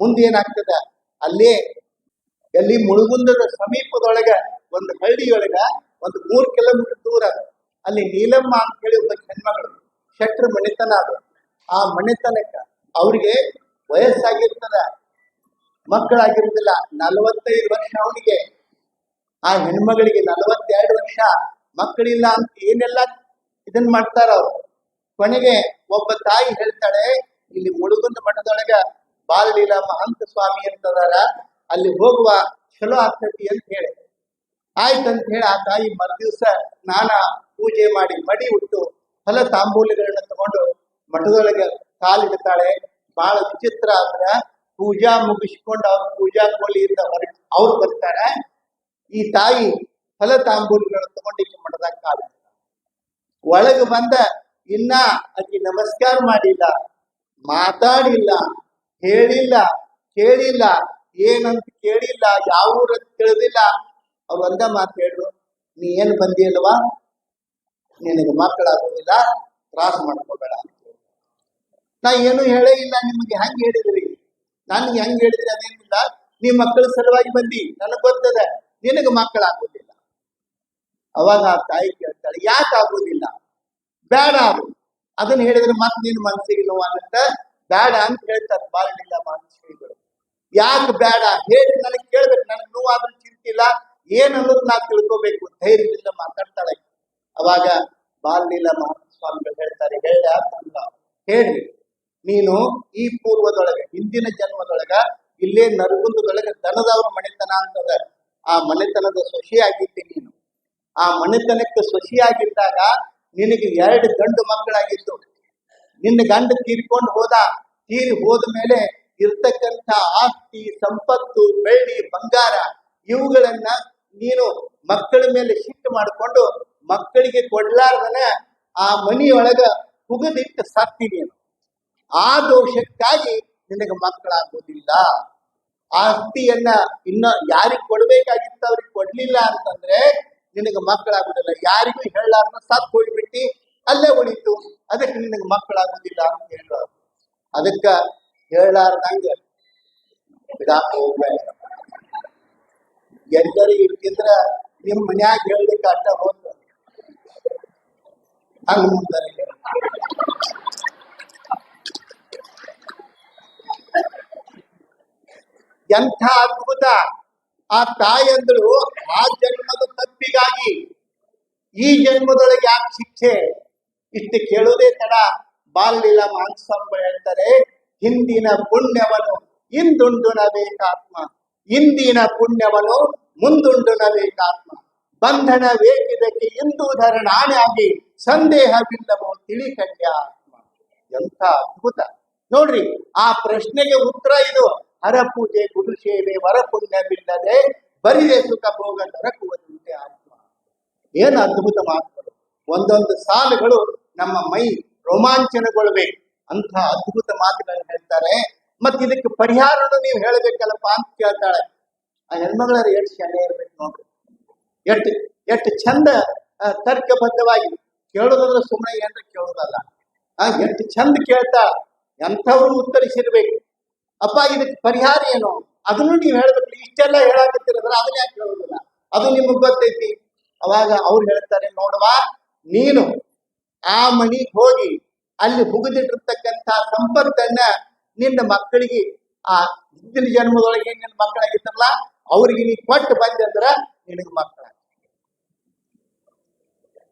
ಮುಂದೆ ಏನಾಗ್ತದ ಅಲ್ಲೇ ಎಲ್ಲಿ ಮುಳುಗುಂದದ ಸಮೀಪದೊಳಗ ಒಂದು ಹಳ್ಳಿಯೊಳಗ ಒಂದು ಮೂರ್ ಕಿಲೋಮೀಟರ್ ದೂರ ಅಲ್ಲಿ ನೀಲಮ್ಮ ಅಂತ ಹೇಳಿ ಒಬ್ಬ ಹೆಣ್ಮಗಳು, ಶೆಟ್ರ ಮಣಿತನ ಅದು. ಆ ಮಣಿತನಕ್ಕ ಅವ್ರಿಗೆ ವಯಸ್ಸಾಗಿರ್ತದ ಮಕ್ಕಳಾಗಿರುದಿಲ್ಲ ನಲವತ್ತೈದು ವರ್ಷ ಅವನಿಗೆ. ಆ ಹೆಣ್ಮಗಳಿಗೆ ನಲವತ್ತೆರಡು ವರ್ಷ, ಮಕ್ಕಳಿಲ್ಲ ಅಂತ ಏನೆಲ್ಲ ಇದನ್ ಮಾಡ್ತಾರ? ಅವ್ರು ಕೊನೆಗೆ ಒಬ್ಬ ತಾಯಿ ಹೇಳ್ತಾಳೆ, ಇಲ್ಲಿ ಮುಳುಗುಂದ ಮಠದೊಳಗ ಬಾಲಲೀಲ ಮಹಂತ ಸ್ವಾಮಿ ಅಂತದಾರ, ಅಲ್ಲಿ ಹೋಗುವ ಚಲೋ ಆಗ್ತೈತಿ ಅಂತ ಹೇಳಿ. ಆಯ್ತಂತ ಹೇಳಿ ಆ ತಾಯಿ ಮರುದಿವ್ಸ ಸ್ನಾನ ಪೂಜೆ ಮಾಡಿ ಮಡಿ ಉಟ್ಟು ಫಲ ತಾಂಬೂಲಿಗಳನ್ನ ತಗೊಂಡು ಮಠದೊಳಗೆ ಕಾಲಿಡ್ತಾಳೆ. ಬಹಳ ವಿಚಿತ್ರ ಅಂದ್ರ ಪೂಜಾ ಮುಗಿಸ್ಕೊಂಡು ಅವ್ರ ಪೂಜಾ ಕೋಲಿಯಿಂದ ಹೊರ ಅವ್ರು ಬರ್ತಾರೆ. ಈ ತಾಯಿ ಫಲ ತಾಂಬೂಲಿಗಳನ್ನ ತಗೊಂಡು ಇಲ್ಲಿ ಮಠದಾಗ ಕಾಲು ಒಳಗೆ ಬಂದ ಇನ್ನ ಆಕಿ ನಮಸ್ಕಾರ ಮಾಡಿಲ್ಲ, ಮಾತಾಡಿಲ್ಲ. ಹೇಳಿಲ್ಲ ಕೇಳಿಲ್ಲ, ಏನಂತ ಕೇಳಿಲ್ಲ, ಯಾವ ಊರಂತ ತಿಳಿದಿಲ್ಲ ಅವ್ರು ಒಂದ ಮಾತು ಹೇಳ್ರು ನೀ ಏನ್ ಬಂದಿಲ್ವಾ ನಿನಗೆ ಮಕ್ಕಳಾಗೋದಿಲ್ಲ, ತ್ರಾಸ ಮಾಡ್ಕೋಬೇಡ. ನಾ ಏನು ಹೇಳೇ ಇಲ್ಲ, ನಿಮಗೆ ಹೆಂಗ್ ಹೇಳಿದ್ರಿ? ನನ್ಗೆ ಹೆಂಗ್ ಹೇಳಿದ್ರಿ ಅದೇನಿಲ್ಲ? ನೀ ಮಕ್ಕಳ ಸಲುವಾಗಿ ಬಂದಿ, ನನಗ್ ಗೊತ್ತದ, ನಿನಗೆ ಮಕ್ಕಳಾಗೋದಿಲ್ಲ. ಅವಾಗ ಆ ತಾಯಿ ಕೇಳ್ತಾಳೆ ಯಾಕೆ ಆಗೋದಿಲ್ಲ ಬೇಡ ಅದು, ಅದನ್ನ ಹೇಳಿದ್ರೆ ಮತ್ತೆ ನಿನ್ನ ಮನಸ್ಸಿಗೆ ನೋವಾಗತ್ತ ಬೇಡ ಅಂತ ಹೇಳ್ತಾರೆ. ಬಾರಲಿಲ್ಲ ಮನಸ್ಸುಗಳು ಯಾಕೆ ಬೇಡ? ಹೇಳಿ, ನನಗೆ ಕೇಳ್ಬೇಕು. ನನಗೆ ನೋವಾದ್ರೂ ಚಿಂತಿಲ್ಲ. ಏನನ್ನೋದು ಅನ್ನೋದು ನಾ ತಿಳ್ಕೋಬೇಕು. ಧೈರ್ಯದಿಂದ ಮಾತಾಡ್ತಾಳೆ. ಅವಾಗ ಬಾಲಲೀಲ ಸ್ವಾಮಿಗಳು ಹೇಳ್ತಾರೆ ಹೇಳ ಹೇಳಿ ನೀನು ಈ ಪೂರ್ವದೊಳಗೆ, ಹಿಂದಿನ ಜನ್ಮದೊಳಗ, ಇಲ್ಲೇ ನರಗುಂದದೊಳಗೆ ದನದವ್ರ ಮನೆತನ ಅಂತದ. ಆ ಮನೆತನದ ಸೊಸಿಯಾಗಿದ್ದೆ ನೀನು. ಆ ಮನೆತನಕ್ಕೆ ಆಗಿದ್ದಾಗ ನಿನಗೆ ಎರಡು ಗಂಡು ಮಕ್ಕಳಾಗಿತ್ತು. ನಿನ್ನ ಗಂಡ ತೀರ್ಕೊಂಡು ಹೋದ, ತೀರಿ ಹೋದ ಮೇಲೆ ಇರ್ತಕ್ಕಂಥ ಆಸ್ತಿ, ಸಂಪತ್ತು, ಬೆಳ್ಳಿ, ಬಂಗಾರ ಇವುಗಳನ್ನ ನೀನು ಮಕ್ಕಳ ಮೇಲೆ ಶಿಫ್ಟ್ ಮಾಡಿಕೊಂಡು ಮಕ್ಕಳಿಗೆ ಕೊಡ್ಲಾರ್ದನ ಆ ಮನಿಯೊಳಗ ಹುಗದಿಟ್ಟು ಸತ್ತಿ ನೀನು. ಆ ದೋಷಕ್ಕಾಗಿ ನಿನಗೆ ಮಕ್ಕಳಾಗೋದಿಲ್ಲ ಆಸ್ತಿಯನ್ನ ಇನ್ನ ಯಾರಿಗೆ ಕೊಡ್ಬೇಕಾಗಿತ್ತು ಅವ್ರಿಗೆ ಕೊಡ್ಲಿಲ್ಲ ಅಂತಂದ್ರೆ ನಿನಗೆ ಮಕ್ಕಳಾಗುದಿಲ್ಲ ಯಾರಿಗೂ ಹೇಳಾರ್ದ ಸತ್ ಹೋಗ್ಬಿಟ್ಟು. ಅಲ್ಲೇ ಉಳಿತು. ಅದಕ್ಕೆ ನಿನಗೆ ಮಕ್ಕಳಾಗುದಿಲ್ಲ ಅಂತ ಹೇಳ ಅದಕ್ಕ ಹೇಳಾರ್ದಂಗ ಬಿಡಾಕ ಎಲ್ಲರೂ ಇಟ್ಟಿದ್ರ ನಿಮ್ ಮನ್ಯಾಗ ಹೇಳ್ಲಿಕ್ಕೆ ಅಟ್ಟ ಹೋದ ಹಂಗ ಮುಂದಾರೆ ಎಂಥ ಅದ್ಭುತ. ಆ ತಾಯಂದ್ರು ಆ ಜನ್ಮದ ತಪ್ಪಿಗಾಗಿ ಈ ಜನ್ಮದೊಳಗೆ ಯಾಕೆ ಶಿಕ್ಷೆ? ಇಷ್ಟು ಕೇಳುವುದೇ ತಡ. ಬಾಲ್ಯ ಮಾನಸಂಬ ಹೇಳ್ತಾರೆ ಹಿಂದಿನ ಪುಣ್ಯವನ್ನು ಇಂದುಂಡುನಬೇಕಾತ್ಮ ಇಂದಿನ ಪುಣ್ಯವನ್ನು ಮುಂದುಂಡುನಬೇಕಾತ್ಮ ಬಂಧನ ವೇಕಿದಕ್ಕೆ ಇಂದು ನಾಣ್ಯಾಗಿ ಸಂದೇಹವಿಲ್ಲವೋ ತಿಳಿಕಂಡ್ಯ ಆತ್ಮ. ಎಂತ ಅದ್ಭುತ. ನೋಡ್ರಿ, ಆ ಪ್ರಶ್ನೆಗೆ ಉತ್ತರ ಇದು. ಹರ ಪೂಜೆ ಗುರು ಸೇವೆ, ವರ ಪುಣ್ಯವಿಲ್ಲದೆ ಬರಿದೆ ಸುಖ ಭೋಗ ನರಕುವಂತೆ ಆತ್ಮ. ಏನು ಅದ್ಭುತ ಮಾತುಗಳು. ಒಂದೊಂದು ಸಾಲುಗಳು ನಮ್ಮ ಮೈ ರೋಮಾಂಚನಗೊಳ್ಬೇಕು ಅಂತ ಅದ್ಭುತ ಮಾತುಗಳನ್ನ ಹೇಳ್ತಾರೆ. ಮತ್ತೆ ಇದಕ್ಕೆ ಪರಿಹಾರನು ನೀವು ಹೇಳಬೇಕಲ್ಲಪ್ಪ ಅಂತ ಕೇಳ್ತಾಳೆ. ಆ ಹೆಣ್ಮಗಳ ಎಷ್ಟು ಶಾಲೆ ಇರ್ಬೇಕು ನೋಡ್ರಿ. ಎಷ್ಟು ಎಷ್ಟು ಚಂದ ತರ್ಕಬದ್ಧವಾಗಿ ಕೇಳೋದಂದ್ರೆ ಸುಮ್ಮನೆ ಏನ್ರ ಕೇಳೋದಲ್ಲ ಆ, ಎಷ್ಟು ಚಂದ ಕೇಳ್ತಾ ಎಂಥವ್ರು ಉತ್ತರಿಸಿರ್ಬೇಕು. ಅಪ್ಪ, ಇದಕ್ಕೆ ಪರಿಹಾರ ಏನು? ಅದನ್ನು ನೀವು ಹೇಳ್ಬೇಕು. ಇಷ್ಟೆಲ್ಲ ಹೇಳಾಕತ್ತಿರದ್ರ ಅದನ್ನ ಯಾಕೆ ಹೇಳೋದಿಲ್ಲ ಅದು ನಿಮಗ್ ಗೊತ್ತೈತಿ. ಅವಾಗ ಅವ್ರು ಹೇಳ್ತಾರೆ, ನೋಡವಾ, ನೀನು ಆ ಮನಿ ಹೋಗಿ ಅಲ್ಲಿ ಹುಗಿದಿಟ್ಟಿರ್ತಕ್ಕಂಥ ಸಂಪತ್ತನ್ನ ನಿನ್ನ ಮಕ್ಕಳಿಗೆ, ಆ ಹಿಂದಿನ ಜನ್ಮದೊಳಗೆ ನಿನ್ನ ಮಕ್ಕಳಾಗಿತ್ತಲ್ಲ ಅವ್ರಿಗೆ ನೀ ಕೊಟ್ಟು ಬಂದೆ ಅಂದ್ರ ನಿನಗ ಮಕ್ಕಳ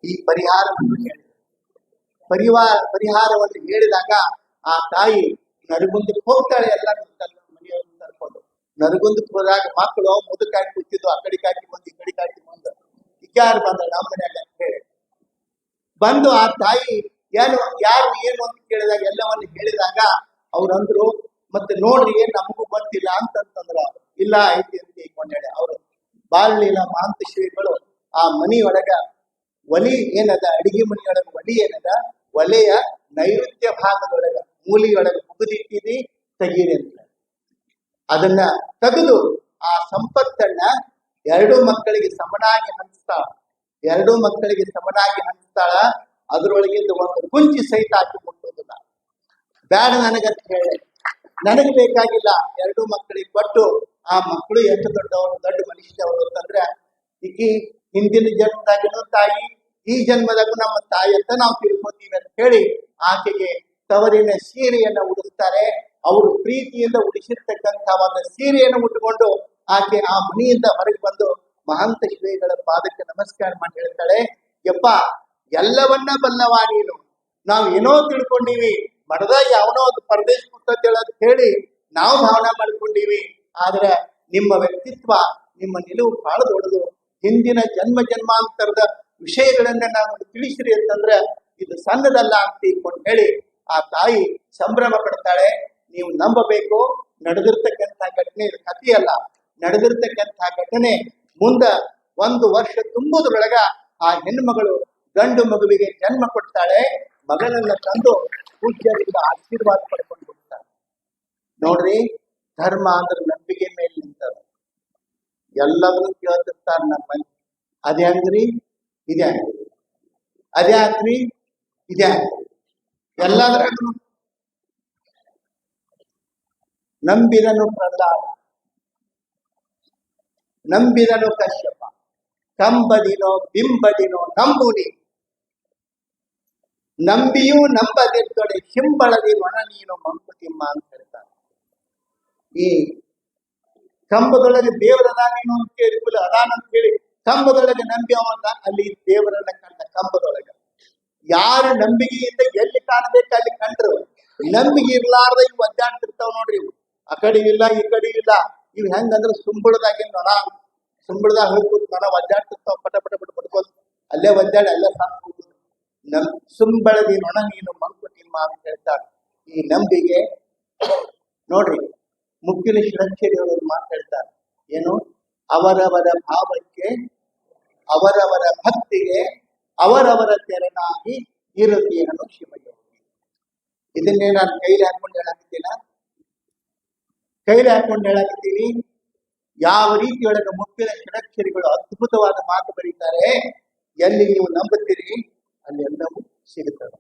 ಈ ಪರಿಹಾರವನ್ನು ಹೇಳಿ ಪರಿವಾರ, ಪರಿಹಾರವನ್ನು ಹೇಳಿದಾಗ ಆ ತಾಯಿ ನರಗುಂದಕ್ಕೆ ಹೋಗ್ತಾಳೆ ಎಲ್ಲ ಮನೆಯವ್ರನ್ನ ಕರ್ಕೊಂಡು. ನರಗುಂದಕ್ಕೆ ಹೋದಾಗ ಮಕ್ಕಳು ಮುದುಕಾಗಿ ಕೂತಿದ್ದು, ಆ ಕಡೆ ಕಾಕಿ ಬಂದು ಈ ಕಡೆ ಕಾಕಿ ಬಂದು ವಿಚಾರ ಬಂದ ನಮ್ಮ ಅಂತ ಹೇಳಿ. ಬಂದು ಆ ತಾಯಿ, ಏನು, ಯಾರು ಏನು ಅಂತ ಕೇಳಿದಾಗ ಎಲ್ಲವನ್ನು ಹೇಳಿದಾಗ ಅವ್ರಂದ್ರು ಮತ್ತೆ ನೋಡ್ರಿ, ಏನ್ ನಮಗೂ ಗೊತ್ತಿಲ್ಲ ಅಂತಂತಂದ್ರ, ಇಲ್ಲ ಐತಿ ಅಂತ ಹೇಳಿ ಅವರು. ಬಾಳಲಿಲ್ಲ ಮಾಂತ ಶ್ರೀಗಳು ಆ ಮನಿಯೊಳಗ ಒಲಿ ಏನದ, ಅಡಿಗೆ ಮನಿಯೊಳಗ ಒಲಿ ಏನದ, ಒಲೆಯ ನೈಋತ್ಯ ಭಾಗದೊಳಗ ಮೂಲಿಯೊಳಗ ಮುಗಿದಿಟ್ಟಿದಿ, ತೆಗೀರಿ ಅಂತ ಅದನ್ನ ತೆಗೆದು ಆ ಸಂಪತ್ತನ್ನ ಎರಡು ಮಕ್ಕಳಿಗೆ ಸಮನಾಗಿ ಹಂಚ್ತಾಳ ಎರಡು ಮಕ್ಕಳಿಗೆ ಸಮನಾಗಿ ಹಂಚ್ತಾಳ, ಅದರೊಳಗಿಂದ ಒಂದು ಗುಂಚಿ ಸಹಿತ ಹಾಕಿ ಮುಟ್ಟೋದಿಲ್ಲ ಬ್ಯಾಡ ನನಗಂತ ಹೇಳಿ. ನನಗೆ ಬೇಕಾಗಿಲ್ಲ ಎರಡು ಮಕ್ಕಳಿಗೆ ಕೊಟ್ಟು ಆ ಮಕ್ಕಳು ಎಷ್ಟು ದೊಡ್ಡವರು, ದೊಡ್ಡ ಮನುಷ್ಯವರು ಅಂತಂದ್ರೆ, ಈಕಿ ಹಿಂದಿನ ಜನ್ಮದಾಗಿನೂ ತಾಯಿ, ಈ ಜನ್ಮದಾಗೂ ನಮ್ಮ ತಾಯಿ ಅಂತ ನಾವು ತಿಳ್ಕೊತೀವಿ ಅಂತ ಹೇಳಿ ಆಕೆಗೆ ತವರಿನ ಸೀರೆಯನ್ನ ಉಡಿಸ್ತಾರೆ. ಅವರು ಪ್ರೀತಿಯಿಂದ ಉಡಿಸಿರ್ತಕ್ಕಂಥ ಒಂದು ಸೀರೆಯನ್ನು ಉಟ್ಕೊಂಡು ಆಕೆ ಆ ಮನೆಯಿಂದ ಹೊರಗೆ ಬಂದು ಮಹಾಂತ ಶ್ರೀಗಳ ಪಾದಕ್ಕೆ ನಮಸ್ಕಾರ ಮಾಡಿ ಹೇಳ್ತಾಳೆ, ಯಪ್ಪ, ಎಲ್ಲವನ್ನ ಬಲ್ಲವ ನೀನು? ನಾವು ಏನೋ ತಿಳ್ಕೊಂಡಿವಿ ಮಡದಾಗ ಯಾವನೋ ಒಂದು ಪರದೇಶ ಪುಸ್ತಕ ಹೇಳೋದು ಹೇಳಿ ನಾವು ಭಾವನೆ ಮಾಡ್ಕೊಂಡಿವಿ. ಆದ್ರೆ ನಿಮ್ಮ ವ್ಯಕ್ತಿತ್ವ, ನಿಮ್ಮ ನಿಲುವು ಬಹಳ ದೊಡ್ಡದು. ಹಿಂದಿನ ಜನ್ಮ ಜನ್ಮಾಂತರದ ವಿಷಯಗಳನ್ನ ನಾವು ತಿಳಿಸ್ರಿ ಅಂತಂದ್ರೆ ಇದು ಸಣ್ಣದಲ್ಲ ಅಂತ ಇಟ್ಕೊಂಡು ಹೇಳಿ ಆ ತಾಯಿ ಸಂಭ್ರಮ ಪಡ್ತಾಳೆ. ನೀವು ನಂಬಬೇಕು, ನಡೆದಿರ್ತಕ್ಕಂಥ ಘಟನೆ ಕಥೆಯಲ್ಲ. ನಡೆದಿರ್ತಕ್ಕಂಥ ಘಟನೆ ಮುಂದ ಒಂದು ವರ್ಷ ತುಂಬುದ್ರೊಳಗ ಆ ಹೆಣ್ಮಗಳು ಗಂಡು ಮಗುವಿಗೆ ಜನ್ಮ ಕೊಡ್ತಾಳೆ ಮಗನನ್ನ ತಂದು ಪೂಜ್ಯರಿಂದ ಆಶೀರ್ವಾದ ಪಡ್ಕೊಂಡು ಹೋಗ್ತಾಳೆ. ನೋಡ್ರಿ, ಧರ್ಮ ಅಂದ್ರೆ ನಂಬಿಕೆ ಮೇಲೆ ನಿಂತಾರ ಎಲ್ಲವನ್ನೂ ಕೇಳ್ತಿರ್ತಾರ ನಮ್ಮ ಮಂದಿ ಅದೇ ಅಂದ್ರಿ ಇದೇ. ಅಂದ್ರಿ ಅದೇ ಅಂದ್ರಿ ಇದೇ. ಅಂದ್ರಿ ಎಲ್ಲಾದ್ರೂ ನಂಬಿದನು ಪ್ರಹ್ಲಾದ. ನಂಬಿದನು ಕಶ್ಯಪ ಕಂಬದಿನೋ, ಬಿಂಬದಿನೋ ನಂಬುನಿ ನಂಬಿಯೂ ನಂಬದಿದ್ದೊಡೆ ಹಿಂಬಳದಿ ಒಣ ನೀನು ಮಂಕುತಿಮ್ಮ ಅಂತ ಹೇಳ್ತಾರೆ. ಈ ಕಂಬದೊಳಗೆ ದೇವರದ ನೀನು ಅಂತ ಅದಾನ ಅಂತ ಹೇಳಿ, ಕಂಬದೊಳಗೆ ನಂಬಿ ಅವನ್ನ ಅಲ್ಲಿ ದೇವರನ್ನ ಕಂಡ ಕಂಬದೊಳಗೆ. ಯಾರು ನಂಬಿಕೆಯಿಂದ ಎಲ್ಲಿ ಕಾಣಬೇಕು ಅಲ್ಲಿ ಕಂಡ್ರು. ನಂಬಿಕೆ ಇರ್ಲಾರ್ದ ಇವು ಒದ್ದಾಡ್ತಿರ್ತಾವ ನೋಡ್ರಿ ಇವು ಆ ಕಡೆ ಇಲ್ಲ, ಈ ಕಡೆ ಇಲ್ಲ. ಇವ್ ಹೆಂಗಂದ್ರೆ ಸುಂಬಳದಾಗಿನ ನೊಣ ಸುಂಬಳದಾಗ ಹೋಗ್ಬೋದು ನೊಣ ಒದ್ದಾಡ್ತಿರ್ತಾವ, ಪಟ ಪಟ ಪಟ ಪಡ್ಕೊಂಡು ಅಲ್ಲೇ ಒದ್ದಾಡಿ, ಅಲ್ಲೇ ಸಾಕು ನಮ್ ಸುಂಬಳದಿ ನೊಣ ನೀನು ಮಂಕು ನಿಮ್ಮ ಅಂತ ಹೇಳ್ತಾರೆ. ಈ ನಂಬಿಕೆ, ನೋಡ್ರಿ ಮುಖ್ಯ ಶ್ರೀರಕ್ಷರಿ ಅವರು ಮಾತಾಡ್ತಾರೆ ಏನು? ಅವರವರ ಭಾವಕ್ಕೆ, ಅವರವರ ಭಕ್ತಿಗೆ, ಅವರವರ ತೆರನಾಗಿ ಇರುತ್ತೀನನು ಶಿವಯೋಗಿ. ಇದನ್ನೇ ನಾನು ಕೈಲಿ ಹಾಕೊಂಡು ಹೇಳಾಕತ್ತೀನ ಕೈಲಿ ಹಾಕೊಂಡು ಹೇಳಕತ್ತೀನಿ. ಯಾವ ರೀತಿಯೊಳಗೆ ಮುಟ್ಟಿನ ಷಡಕ್ಷರಿಗಳು ಅದ್ಭುತವಾದ ಮಾತು ಬರೀತಾರೆ, ಎಲ್ಲಿ ನೀವು ನಂಬುತ್ತೀರಿ, ಅಲ್ಲಿ ಎಲ್ಲವೂ ಸಿಗುತ್ತದೆ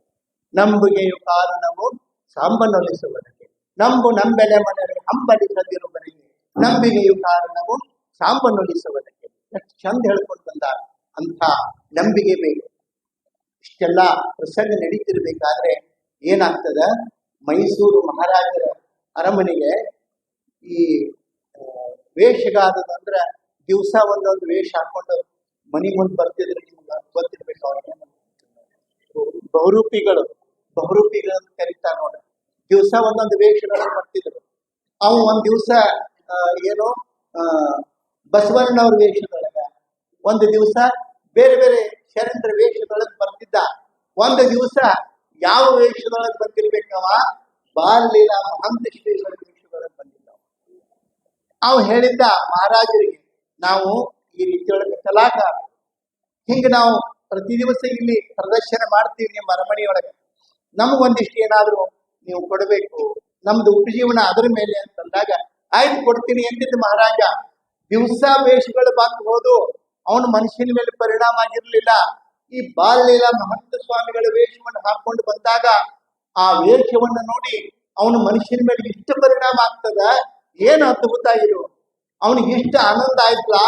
ನಂಬುಗೆಯು ಕಾರಣವು ಸಾಂಬನೊಲಿಸುವುದಕ್ಕೆ ನಂಬು ನಂಬೆಲೆ ಮನೆಯಲ್ಲಿ ಹಂಬಲಿಸದಿರುವವರಿಗೆ ನಂಬಿಕೆಯು ಕಾರಣವು ಸಾಂಬನೊಲಿಸುವುದಕ್ಕೆ ಎಷ್ಟು ಚಂದ ಹೇಳ್ಕೊಂಡು ಬಂದ ಅಂತ ನಂಬಿಕೆ ಬೇಕು ಇಷ್ಟೆಲ್ಲ ಪ್ರಸಂಗ ನಡೀತಿರ್ಬೇಕಾದ್ರೆ ಏನಾಗ್ತದ? ಮೈಸೂರು ಮಹಾರಾಜರ ಅರಮನೆಗೆ ಈ ವೇಷಗಾರದು ದಿವಸ ಒಂದೊಂದು ವೇಷ ಹಾಕೊಂಡು ಮನಿ ಮುಂದೆ ಬರ್ತಿದ್ರೆ ನಿಮ್ಗೆ ಗೊತ್ತಿರ್ಬೇಕು ಅವ್ರಿಗೆ ಬಹುರೂಪಿಗಳು ಬಹುರೂಪಿಗಳು ಅಂತ ಕರೀತಾರೆ ನೋಡ್ರಿ. ದಿವಸ ಒಂದೊಂದು ವೇಷಗಳನ್ನು ಬರ್ತಿದ್ರು ಅವು ಒಂದ್ ದಿವಸ ಏನು ಬಸವಣ್ಣವ್ರ ವೇಷದೊಳಗ ಒಂದು ದಿವಸ ಬೇರೆ ಬೇರೆ ಶರಣರ ವೇಷದೊಳಗೆ ಬರ್ತಿದ್ದ. ಒಂದು ದಿವಸ ಯಾವ ವೇಷದೊಳಗೆ ಬಂದಿರ್ಬೇಕವ ಬಾಲ್ಯ ಮಹಂತ ಶ್ರೀಗಳ ಅವ್ ಹೇಳಿದ್ದ ಮಹಾರಾಜರಿಗೆ ನಾವು ಈ ರೀತಿಯೊಳಗೆ ಕಲಾಕಾರ. ಹಿಂಗ ನಾವು ಪ್ರತಿ ದಿವಸ ಇಲ್ಲಿ ಪ್ರದರ್ಶನ ಮಾಡ್ತೀವಿ ನಿಮ್ಮ ಅರಮನೆಯೊಳಗೆ. ನಮಗೊಂದಿಷ್ಟು ಏನಾದರೂ ನೀವು ಕೊಡಬೇಕು. ನಮ್ದು ಉಪಜೀವನ ಅದರ ಮೇಲೆ ಅಂತಂದಾಗ ಆಯ್ತು ಕೊಡ್ತೀನಿ ಎಂದಿದ್ದ ಮಹಾರಾಜ, ದಿವಸ ವೇಷಗಳು ಬಂದು ಹೋದು, ಅವನ ಮನುಷ್ಯನ ಮೇಲೆ ಪರಿಣಾಮ ಆಗಿರ್ಲಿಲ್ಲ. ಈ ಬಾಲ್ಯಲ ಮಹಂತ ಸ್ವಾಮಿಗಳ ವೇಷವನ್ನು ಹಾಕೊಂಡು ಬಂದಾಗ ಆ ವೇಷವನ್ನು ನೋಡಿ ಅವನು ಮನುಷ್ಯನ ಮೇಲೆ ಇಷ್ಟ ಪರಿಣಾಮ ಆಗ್ತದ? ಏನ್ ಅದ್ಭುತ ಇದು ಅವನಿಗೆ ಇಷ್ಟ ಆನಂದ ಆಯ್ತಲ್ಲ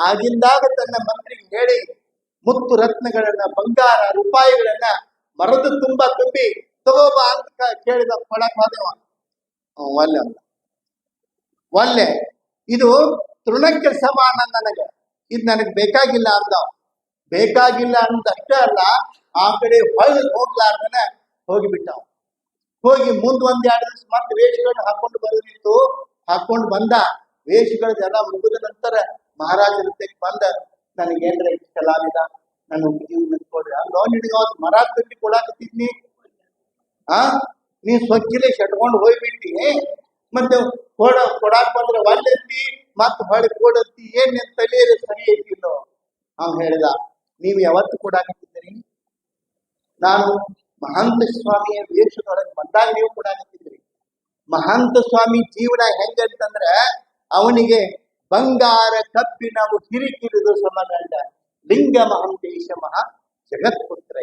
ಆಗಿಂದಾಗ ತನ್ನ ಮಂತ್ರಿಗೆ ಹೇಳಿ, ಮುತ್ತು ರತ್ನಗಳನ್ನ, ಬಂಗಾರ, ರೂಪಾಯಿಗಳನ್ನ ಮರದ ತುಂಬಾ ತುಂಬಿ ತಗೋಬಾ ಅಂತ ಕೇಳಿದ ಕೊಡಕ್ ಹೋದೆವ ಒಲ್ಲೆ. ಒಲ್ಲೆ ಇದು ತೃಣಕ್ಕೆ ಸಮಾನ ನನಗೆ ಇದು ನನಗೆ ಬೇಕಾಗಿಲ್ಲ ಅವ. ಬೇಕಾಗಿಲ್ಲ ಅಂದಷ್ಟೇ ಅಲ್ಲ, ಆ ಕಡೆ ಹೊಳ್ಳಿ ಹೋಗ್ಲಾರ್ದನೆ ಹೋಗಿಬಿಟ್ಟ. ಹೋಗಿ ಮುಂದ್ ಒಂದ್ ಎರಡು ದಿವಸ ಮತ್ತೆ ವೇಷಗಳನ್ನ ಹಾಕೊಂಡು ಬರೋದಿತ್ತು ಹಾಕೊಂಡು ಬಂದ ವೇಷಗಳದೆಲ್ಲ ಮುಗಿದ ನಂತರ ಮಹಾರಾಜರ ಜೊತೆಗೆ ಬಂದ ನನಗೇನ್ರ ಕಲಾವಿದ ನನ್ನ ಹುಡುಗಿ ಕೊಡ್ರಿ ಅಲ್ಲೋ ಮರ ಕಟ್ಟಿ ಕೊಡಾಕತ್ತಿದ್ನಿ. ಆ? ನೀ ಸ್ವಚ್ಛಲೆ ಶಟ್ಕೊಂಡು ಹೋಗ್ಬಿಟ್ಟಿ ಮತ್ತೆ ಕೊಡ, ಕೊಡಾಕ್ ಬಂದ್ರೆ ಒಳ್ಳೆತ್ತಿ ಮತ್ತೆ ಹೊಳೆ ಕೊಡತ್ತಿ, ಏನ್ ನಿನ್ ತಲೆಯಲ್ಲಿ ಸರಿ ಐತಿಲ್ಲೋ ಅವ್ ಹೇಳಿದ, ನೀವು ಯಾವತ್ತು ಕೊಡಾಕತ್ತಿದ್ದೀರಿ? ನಾನು ಮಹಾಂತ ಸ್ವಾಮಿಯ ವೇಷದೊಳಗೆ ಬಂದಾಗ ನೀವು ಕೊಡಾಕತ್ತಿದ್ರಿ ಮಹಾಂತ ಸ್ವಾಮಿ ಜೀವನ ಹೆಂಗಂತಂದ್ರ ಅವನಿಗೆ ಬಂಗಾರ ಕಬ್ಬಿಣವು ಹಿರಿಕಿರಿದು ಸಮಗಂಡ ಲಿಂಗ ಮಹಂತೇಶ ಮಹಾ ಜಗತ್ಪುತ್ರ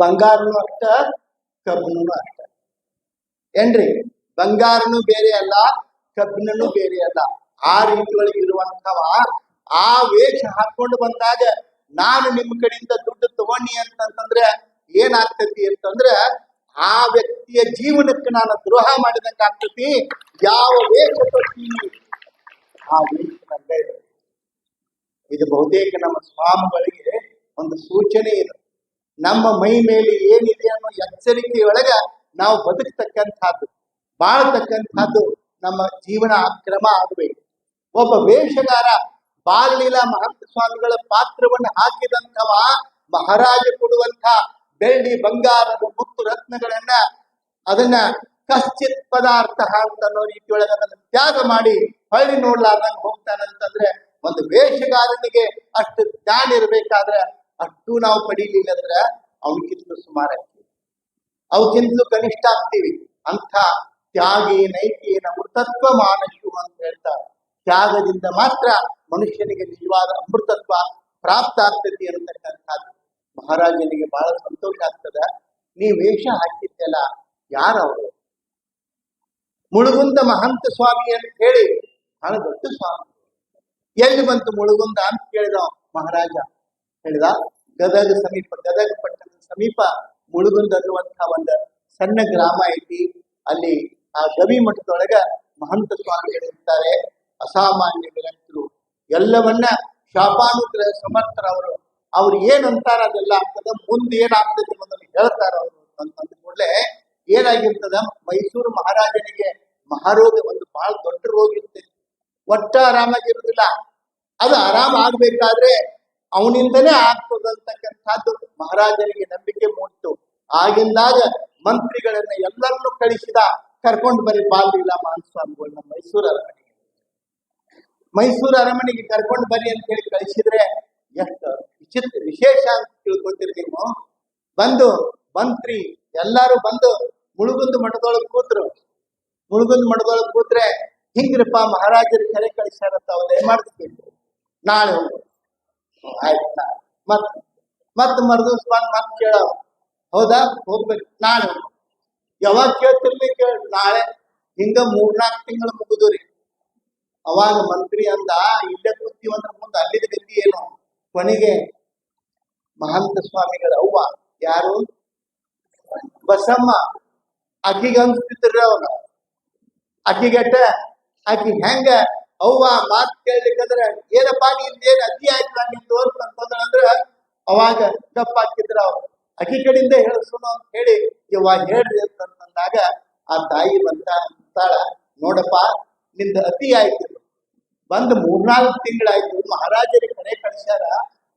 ಬಂಗಾರನು ಅಷ್ಟ ಕಬ್ಬನು ಅಷ್ಟ ಏನ್ರಿ? ಬಂಗಾರನು ಬೇರೆ ಅಲ್ಲ ಕಬ್ಬಿನೂ ಬೇರೆ ಅಲ್ಲ. ಆ ರೀತಿ ಒಳಗೆ ಇರುವಂತವ ಆ ವೇಷ ಹಾಕೊಂಡು ಬಂದಾಗ, ನಾನು ನಿಮ್ಮ ಕಡೆಯಿಂದ ದುಡ್ಡು ತಗೊಂಡಿ ಅಂತಂತಂದ್ರೆ ಏನಾಗ್ತತಿ ಅಂತಂದ್ರೆ ಆ ವ್ಯಕ್ತಿಯ ಜೀವನಕ್ಕೆ ನಾನು ದ್ರೋಹ ಮಾಡಿದಂಗೆ ಆಗ್ತತಿ ಯಾವ ವೇಷ ತೊಟ್ಟಿ ಆ ವೇಷ ನಂಗೆ ಇದು ಬಹುತೇಕ ನಮ್ಮ ಸ್ವಾಮಿಗಳಿಗೆ ಒಂದು ಸೂಚನೆ ಇದೆ. ನಮ್ಮ ಮೈ ಮೇಲೆ ಏನಿದೆ ಅನ್ನೋ ಎಚ್ಚರಿಕೆಯೊಳಗ ನಾವು ಬದುಕ್ತಕ್ಕಂಥದ್ದು, ಬಾಳ್ತಕ್ಕಂಥದ್ದು ನಮ್ಮ ಜೀವನ ಅಕ್ರಮ ಆಗಬೇಕು. ಒಬ್ಬ ವೇಷಗಾರ ಬಾಲಲೀಲಾ ಮಹಂತ ಸ್ವಾಮಿಗಳ ಪಾತ್ರವನ್ನು ಹಾಕಿದಂಥವ ಮಹಾರಾಜ ಕೊಡುವಂಥ ಬೆಳ್ಳಿ ಬಂಗಾರದ ಮುತ್ತು ರತ್ನಗಳನ್ನ ಅದನ್ನ ಕಶ್ಚಿತ್ ಪದಾರ್ಥ ಅಂತ ಅನ್ನೋ ರೀತಿಯೊಳಗೆ ಅದನ್ನ ತ್ಯಾಗ ಮಾಡಿ ಹಳ್ಳಿ ನೋಡ್ಲಾರ್ದಂಗೆ ಹೋಗ್ತಾನಂತಂದ್ರೆ ಒಂದು ವೇಷಗಾರನಿಗೆ ಅಷ್ಟು ಜ್ಞಾನ ಇರ್ಬೇಕಾದ್ರೆ ಅಷ್ಟು ನಾವು ಪಡೀಲಿಲ್ಲ ಅಂದ್ರೆ ಅವನಕ್ಕಿಂತ ಸುಮಾರು ಆಗ್ತೀವಿ. ಅವಕ್ಕಿಂತಲೂ ಕನಿಷ್ಠ ಆಗ್ತೀವಿ. ಅಂಥ ತ್ಯಾಗಿ ನೈಕೇನ ಮೃತತ್ವ ಮಾನಶು ಅಂತ ಹೇಳ್ತಾರೆ ತ್ಯಾಗದಿಂದ ಮಾತ್ರ ಮನುಷ್ಯನಿಗೆ ನಿಜವಾದ ಅಮೃತತ್ವ ಪ್ರಾಪ್ತ ಆಗ್ತೈತಿ ಅನ್ನತಕ್ಕಂಥದ್ದು. ಮಹಾರಾಜನಿಗೆ ಬಹಳ ಸಂತೋಷ ಆಗ್ತದ. ನೀ ವೇಷ ಹಾಕಿದ್ದೆಲ್ಲ ಯಾರವರು? ಮುಳುಗುಂದ ಮಹಂತ ಸ್ವಾಮಿ ಅಂತ ಹೇಳಿ, ಬಹಳ ದೊಡ್ಡ ಸ್ವಾಮಿ. ಎಲ್ಲಿ ಬಂತು ಮುಳುಗುಂದ ಅಂತ ಕೇಳಿದ ಮಹಾರಾಜ. ಹೇಳಿದ, ಗದಗ ಸಮೀಪ, ಗದಗ ಪಟ್ಟಣದ ಸಮೀಪ ಮುಳುಗುಂದ ಅನ್ನುವಂತಹ ಒಂದು ಸಣ್ಣ ಗ್ರಾಮ ಐತಿ. ಅಲ್ಲಿ ಆ ಗವಿ ಮಠದೊಳಗ ಮಹಂತ ಸ್ವಾಮಿಗಳು ಇರ್ತಾರೆ ಅಸಾಮಾನ್ಯ ಗ್ರಂಥರು ಎಲ್ಲವನ್ನ ಶಾಪಾನುಗ್ರಹ ಸಮರ್ಥರವರು ಅವ್ರು ಏನಂತಾರ ಅದೆಲ್ಲ ಅಂತದ ಮುಂದೆ ಏನಾಗ್ತದೆ ಅನ್ನೋದನ್ನ ಹೇಳ್ತಾರ ಅವರು ಅಂತಂದ ಕೂಡಲೇ ಏನಾಗಿರ್ತದ? ಮೈಸೂರು ಮಹಾರಾಜನಿಗೆ ಮಹಾರೋಗ ಒಂದು ಬಹಳ ದೊಡ್ಡ ರೋಗ ಇರ್ತೈತಿ. ಒಟ್ಟ ಆರಾಮಾಗಿರುವುದಿಲ್ಲ ಅದು ಆರಾಮ ಆಗ್ಬೇಕಾದ್ರೆ ಅವನಿಂದನೇ ಆಗ್ತದಂತಕ್ಕಂಥದ್ದು ಮಹಾರಾಜನಿಗೆ ನಂಬಿಕೆ ಮೂಡಿತು. ಆಗಿಂದಾಗ ಮಂತ್ರಿಗಳನ್ನ ಎಲ್ಲರನ್ನೂ ಕಳಿಸಿದ ಕರ್ಕೊಂಡು ಬರೀ ಬಾಲಿಲ್ಲ ಮಹಾಸ್ವಾಮಿಗಳನ್ನ ಮೈಸೂರು ಅರಮನೆಗೆ. ಮೈಸೂರು ಅರಮನೆಗೆ ಕರ್ಕೊಂಡು ಬರಿ ಅಂತ ಹೇಳಿ ಕಳಿಸಿದ್ರೆ ಎಷ್ಟು ವಿಚಿತ್ರ ವಿಶೇಷ ಅಂತ ತಿಳ್ಕೊತೀರಿ ನೀವು. ಬಂದು ಮಂತ್ರಿ ಎಲ್ಲಾರು ಬಂದು ಮುಳುಗುಂದ ಮಠದೊಳಗೆ ಕೂತ್ರು. ಮುಳುಗುಂದ ಮಠದೊಳಗೆ ಕೂತ್ರೆ ಹಿಂಗ್ರಪ್ಪ ಮಹಾರಾಜರು ಕರೆ ಕಳಿಸ್ಯಾರಂತ ಅವ್ರು ಏನ್ ಮಾಡ್ತೀವಿ ನಾಳೆ ಮತ್ ಮತ್ ಮರ್ದಿವ್ಸ ಬಂದ್ ಮತ್ ಕೇಳವ ಹೌದಾ? ಹೋಗ್ಬೇಕು. ನಾಳೆ ಯಾವಾಗ ಕೇಳ್ತಿರ್ಲಿ ಕೇಳ ನಾಳೆ ಹಿಂಗ ಮೂರ್ನಾಲ್ಕು ತಿಂಗಳು ಮುಗಿದ್ರಿ ಅವಾಗ ಮಂತ್ರಿ ಅಂದ, ಇಲ್ಲೇ ಕೂತೀವಂದ್ರ ಮುಂದೆ ಅಲ್ಲಿದ ಗತಿ ಏನು? ಕೊನೆಗೆ ಮಹಂತ ಸ್ವಾಮಿಗಳ ಅವ್ವ. ಯಾರು? ಬಸಮ್ಮ. ಅಕ್ಕಿಗೆ ಅನ್ಸ್ತಿದ್ರಿ ಅವನ. ಅಕ್ಕಿಗಟ್ಟ, ಅಕ್ಕಿ ಹೆಂಗ? ಅವ್ವ, ಮಾತ್ ಕೇಳ್ಲಿಕ್ಕಂದ್ರ, ಏನಪ್ಪ ನೀನ್ ಅತಿ ಆಯ್ತು ನಾನು ಅಂದ್ರ, ಅವಾಗ ದಪ್ಪ ಹಾಕಿದ್ರ ಅವ್ರು. ಅಕ್ಕಿ ಕಡೆಯಿಂದ ಹೇಳಿಸೋಣ ಅಂತ ಹೇಳಿ ಇವ ಹೇಳ್ರಿ ಅಂತಂದಾಗ ಆ ತಾಯಿ ಬಂತ ಅಂತಾಳ, ನೋಡಪ್ಪ, ನಿಂದ ಅತಿ ಆಯ್ತು. ಬಂದ್ ಮೂರ್ನಾಲ್ಕು ತಿಂಗಳಾಯ್ತು. ಮಹಾರಾಜರಿಗೆ ಕಡೆ ಕಳ್ಸ್ಯಾರ.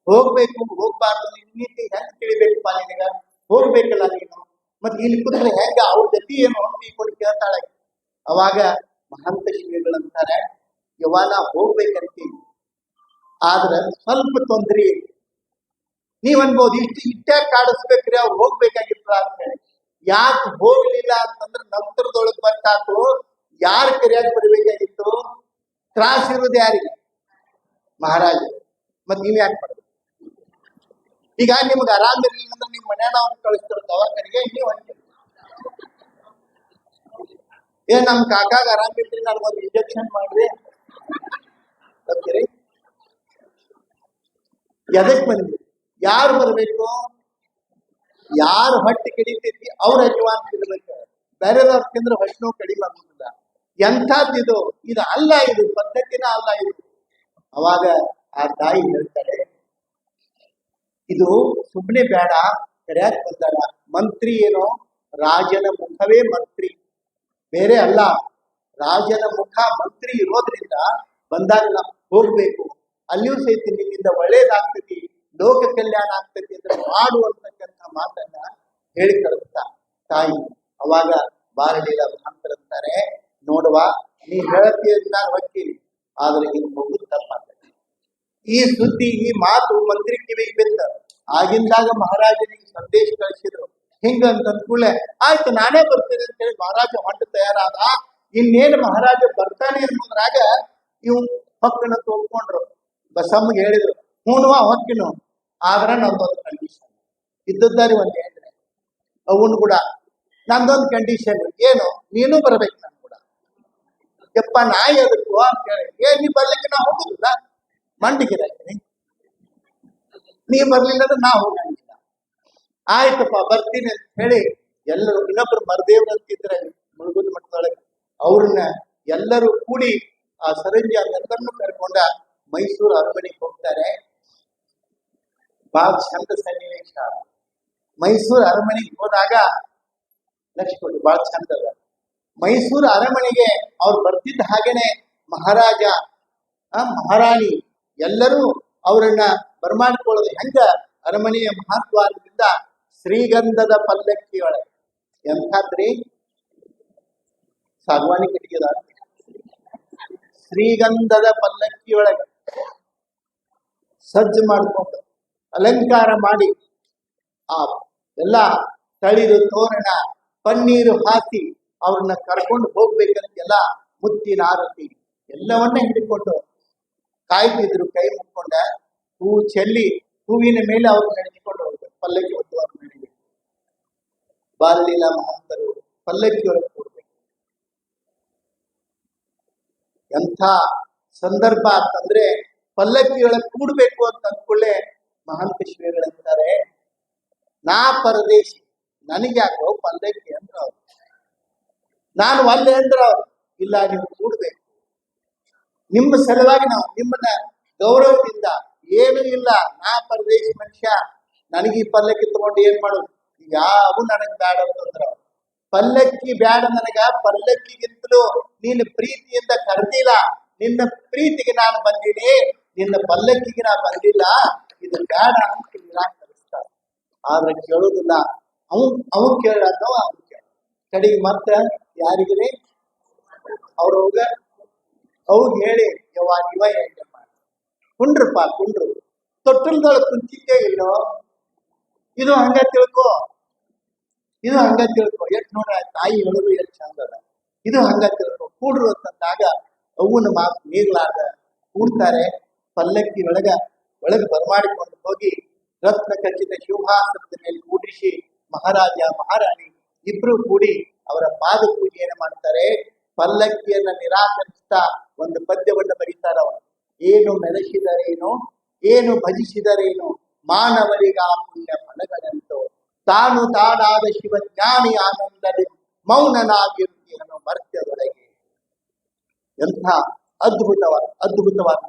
ಹೋಗ್ಬೇಕು, ಹೋಗ್ಬಾರ್ದು ನೀತಿ ಹೆಂಗ್ ತಿಳಿಬೇಕಪ್ಪ ನಿನಗ ಹೋಗ್ಬೇಕಲ್ಲ ನೀನು. ಮತ್ ಇಲ್ಲಿ ಕೂತ್ರೆ ಹೆಂಗ? ಅವ್ರ ಗತಿ ಏನು ಅಂತ ಈ ಕೊಡಿ ಕೇಳ್ತಾಳೆ. ಅವಾಗ ಮಹಂತ ಶ್ರೀಗಳಂತಾರೆ ಯವಾನ ಹೋಗ್ಬೇಕಂತೀನಿ ಆದ್ರ ಸ್ವಲ್ಪ ತೊಂದ್ರೆ. ನೀವ್ ಅನ್ಬೋದು ಇಷ್ಟು ಇಟ್ಟೆ ಕಾಡಿಸ್ಬೇಕ್ರಿ, ಅವ್ರು ಹೋಗ್ಬೇಕಾಗಿತ್ತ ಅಂತ ಹೇಳಿ. ಯಾಕೆ ಹೋಗ್ಲಿಲ್ಲ ಅಂತಂದ್ರೆ ನಂತರದೊಳಗ್ ಬರ್ತಾತು ಯಾರ ಕರಿಯಾಗ ಬರಬೇಕಾಗಿತ್ತು? ತ್ರಾಸ ಇರೋದು ಯಾರಿಗೆ? ಮಹಾರಾಜ ಮತ್ ನೀವ್ ಯಾಕೆ ಈಗ ನಿಮ್ಗೆ ಆರಾಮ್ ಇರ್ಲಿಲ್ಲ ಅಂದ್ರೆ ನಿಮ್ ಮನ್ಯಾಗ ಅವ್ರು ಕಳಿಸ್ತಾರೆ ದವಾಖಾನೆಗೆ ನೀವು ಒಂದು ಏ, ನಮ್ ಕಾಕಾಗ ಆರಾಮ್ ನಾನು ನನಗೊಂದು ಇಂಜೆಕ್ಷನ್ ಮಾಡ್ರಿ ಎದಕ್ ಬಂದ್ರಿ? ಯಾರು ಬರ್ಬೇಕು? ಯಾರು ಹೊಟ್ಟೆ ಕಡಿತೈತಿ? ಅವ್ರ ಯಜಮಾನ್ ತಿನ್ಬೇಕು ಬೇರೆದವ್ರು ತಿಂದ್ರೆ ಹೊಟ್ಟೆ ನೋವು ಕಡಿಮೆ ಆಗುದಿಲ್ಲ. ಎಂಥದ್ದು ಇದು ಇದು ಅಲ್ಲ ಇದು, ಪದ್ಧತಿನ ಅಲ್ಲ ಇದು. ಅವಾಗ ಆ ತಾಯಿ ಹೇಳ್ತಾರೆ ಇದು ಸುಮ್ಮನೆ ಬೇಡ, ಸರಿಯಾಗಿ ಬಂದಾರ ಮಂತ್ರಿ ಏನೋ, ರಾಜನ ಮುಖವೇ ಮಂತ್ರಿ. ಬೇರೆ ಅಲ್ಲ, ರಾಜನ ಮುಖ ಮಂತ್ರಿ ಇರೋದ್ರಿಂದ ಬಂದಾಗ ಹೋಗ್ಬೇಕು. ಅಲ್ಲಿಯೂ ಸಹಿತ ನಿನ್ನಿಂದ ಒಳ್ಳೇದಾಗ್ತತಿ ಲೋಕ ಕಲ್ಯಾಣ ಆಗ್ತತಿ ಅಂದ್ರೆ ಮಾಡು ಅಂತಕ್ಕಂಥ ಮಾತನ್ನ ಹೇಳಿ ಕಳಿಸ್ತ ತಾಯಿ, ಅವಾಗ ಬಾರಲಿಲ್ಲ ಅಂತಾರೆ, ನೋಡುವ, ನೀ ಹೇಳ್ತೀಯ ನಾನು ಹೊಕ್ಕಿನಿ. ಆದ್ರೆ ಇದು ಮಗು ಈ ಸುದ್ದಿ, ಈ ಮಾತು ಮಂತ್ರಿ ಕಿವಿ ಬಿತ್ತ. ಆಗಿಂದಾಗ ಮಹಾರಾಜನಿಗೆ ಸಂದೇಶ ಕಳಿಸಿದ್ರು. ಹಿಂಗ ಅಂತ ಕೂಡಲೇ, ಆಯ್ತು, ನಾನೇ ಬರ್ತೀನಿ ಅಂತ ಹೇಳಿ ಮಹಾರಾಜ ಹೊಂಟ ತಯಾರಾದ. ಇನ್ನೇನು ಮಹಾರಾಜ ಬರ್ತಾನೆ ಅನ್ನೋದ್ರಾಗ ಇವ್ ಹೊಕ್ಕನ ತೋಡ್ಕೊಂಡ್ರು ಬಸಮ್ಮಗೆ ಹೇಳಿದ್ರು ಹೂನುವ ಹೊಕ್ಕಿನು. ಆದ್ರೆ ನಂದೊಂದು ಕಂಡೀಷನ್ ಇದ್ದದ್ದಾರಿ ಒಂದು ಹೇಳಿದ್ರೆ ಅವನು ಕೂಡ, ನಂದೊಂದು ಕಂಡೀಷನ್ ಏನು? ನೀನು ಬರ್ಬೇಕು ನಾನು ಕೂಡ. ಯಪ್ಪ, ನಾಯಿ ಅದಕ್ಕೂ ಅಂತ ಹೇಳಿ. ಏ, ನೀ ಬರ್ಲಿಕ್ಕೆ ನಾ ಹೋಗುದಿಲ್ಲ. ಮಂಡಿಗೆ ನೀ ಬರ್ಲಿಲ್ಲ ಅಂದ್ರೆ ನಾ ಹೋಗಂಗಿಲ್ಲ. ಆಯ್ತಪ್ಪ ಬರ್ತೀನಿ ಅಂತ ಹೇಳಿ ಎಲ್ಲರೂ, ಇನ್ನೊಬ್ರು ಮರದೇವ್ರು ಅಂತಿದ್ರೆ ಮುಳುಗುದ ಮಠದೊಳಗೆ ಅವ್ರನ್ನ ಎಲ್ಲರೂ ಕೂಡಿ ಆ ಸರಂಜಿ ಎಲ್ಲರನ್ನು ಕರ್ಕೊಂಡ ಮೈಸೂರು ಅರಮನೆಗೆ ಹೋಗ್ತಾರೆ. ಬಹಳ ಚಂದ ಸನ್ನಿವೇಶ. ಮೈಸೂರು ಅರಮನೆಗೆ ಹೋದಾಗ ಲಕ್ಷ್ಮಣ ಬಹಳ ಚಂದ ಮೈಸೂರು ಅರಮನೆಗೆ ಅವ್ರು ಬರ್ತಿದ್ದ ಹಾಗೇನೆ ಮಹಾರಾಜ ಮಹಾರಾಣಿ ಎಲ್ಲರೂ ಅವರನ್ನ ಬರಮಾಡಿಕೊಳ್ಳೋದು ಹೆಂಗ? ಅರಮನೆಯ ಮಹತ್ವಾರದಿಂದ ಶ್ರೀಗಂಧದ ಪಲ್ಲಕ್ಕಿಯೊಳಗೆ ಎಂಥದ್ರಿ? ಸಾಗವಾನಿ ಕಟ್ಟಿಗೆದ? ಶ್ರೀಗಂಧದ ಪಲ್ಲಕ್ಕಿಯೊಳಗೆ ಸಜ್ಜು ಮಾಡಿಕೊಂಡು ಅಲಂಕಾರ ಮಾಡಿ ಆ ಎಲ್ಲ ತಳಿರು ತೋರಣ, ಪನ್ನೀರು ಹಾಕಿ ಅವ್ರನ್ನ ಕರ್ಕೊಂಡು ಹೋಗ್ಬೇಕಂತೆಲ್ಲ ಮುತ್ತಿನ ಆರತಿ ಎಲ್ಲವನ್ನ ಹಿಡ್ಕೊಂಡು ಕಾಯ್ತಿದ್ರು, ಕೈ ಮುಕ್ಕೊಂಡ. ಹೂ ಚೆಲ್ಲಿ ಹೂವಿನ ಮೇಲೆ ಅವರು ನಡೆದುಕೊಂಡು ಹೋಗ್ತಾರೆ ಪಲ್ಲಕ್ಕಿ ಹೊತ್ತು ಅವರು ನಡಿಬೇಕು ಬಾಲಲೀಲಾ ಮಹಂತರು, ಪಲ್ಲಕ್ಕಿ ಹೊರಗೆ ಹೋಗ್ಬೇಕು ಎಂಥ ಸಂದರ್ಭ ಅಂತಂದ್ರೆ ಪಲ್ಲಕ್ಕಿಯೊಳಗೆ ಕೂಡಬೇಕು ಅಂತ ಅಂದ್ಕೊಳ್ಳೆ ಮಹಂತ ಶ್ರೀಗಳಂತಾರೆ ನಾ ಪರದೇಶಿ ನನಗೆ ಯಾಕೋ ಪಲ್ಲಕ್ಕಿ ಅಂದ್ರ ಅವ್ರು. ನಾನು ಒಲ್ಲೆ ಅಂದ್ರ ಅವ್ರು. ಇಲ್ಲ, ನೀವು ಕೂಡ್ಬೇಕು. ನಿಮ್ಮ ಸಲುವಾಗಿ ನಾವು ನಿಮ್ಮನ್ನ ಗೌರವದಿಂದ ಏನು ಇಲ್ಲ, ನಾ ಪರದೇಶ ಮನುಷ್ಯ. ನನಗೆ ಈ ಪಲ್ಲಕ್ಕಿ ತಗೊಂಡು ಏನ್ ಮಾಡೋದು ಯಾವು ನನಗ್ ಬೇಡ ಅಂತಂದ್ರ. ಪಲ್ಲಕ್ಕಿ ಬೇಡ ನನಗ ಪಲ್ಲಕ್ಕಿಗಿಂತಲೂ ನೀನು ಪ್ರೀತಿಯಿಂದ ಕರೆದಿಲ್ಲ. ನಿನ್ನ ಪ್ರೀತಿಗೆ ನಾನು ಬಂದಿನಿ, ನಿನ್ನ ಪಲ್ಲಕ್ಕಿಗೆ ನಾ ಬಂದಿಲ್ಲ. ಇದು ಬೇಡ ಅಂತ ನಿರಾಕರಿಸ್ತಾರ. ಆದ್ರೆ ಕೇಳುದಿಲ್ಲ ಅವ್ ಅವ್ ಕೇಳೋ ಅವ್ ಕೇಳ ಕಡೆಗೆ ಮತ್ತೆ ಯಾರಿಗಿದೆ ಅವ್ರವ್ಗ ಅವ್ ಹೇಳಿ, ಯವ್ವ ಇವ ಹೆಂಗಮ್ಮ ಕುಂಡ್ರಪ್ಪ ಕುಂಡ್ರು ತೊಟ್ಟಲ್ದೊಳ ಕುಂತಿದ್ದೇ ಇಲ್ಲೋ? ಇದು ಹಂಗ ತಿಳ್ಕೊ. ಇದು ಹಂಗ ತಿಳ್ಕೊ. ಎಷ್ಟ್ ನೋಡ್ರ ತಾಯಿ ಹೇಳುದು ಎಷ್ಟ್ ಚಂದ ಇದು ಹಂಗ ತಿಳ್ಕೊ. ಕೂಡ್ರು ಅಂತಂದಾಗ ಅವನ ಮಾತು ಮೀರ್ಲಾರ್ದ ಕೂಡ್ತಾರೆ. ಪಲ್ಲಕ್ಕಿ ಒಳಗ, ಒಳಗೆ ಬರಮಾಡಿಕೊಂಡು ಹೋಗಿ ರತ್ನ ಕಚ್ಚಿದ ಶಿವಹಾಸನದ ಮೇಲೆ ಕೂಡಿಸಿ ಮಹಾರಾಜ, ಮಹಾರಾಣಿ ಇಬ್ರು ಕೂಡಿ ಅವರ ಪಾದ ಪೂಜೆಯನ್ನು ಮಾಡ್ತಾರೆ. ಪಲ್ಲಕ್ಕಿಯನ್ನ ನಿರಾಕರಿಸ್ತಾ ಒಂದು ಪದ್ಯವನ್ನ ಬರೀತಾರ ಅವರು ಏನು ಮೆರೆಸಿದರೇನು ಏನು ಭಜಿಸಿದರೇನು? ಮಾನವರಿಗ ಪುಣ್ಯ ಫಲಗಳಂತೋ. ತಾನು ತಾನಾದ ಶಿವಜ್ಞಾನಿ ಆನಂದಲಿ ಆನಂದದಿ ಮೌನನಾಗಿರುತ್ತೀನೋ ಮರ್ತ್ಯದೊಳಗೆ ಎಂಥ ಅದ್ಭುತವಾದ ಅದ್ಭುತವಾದ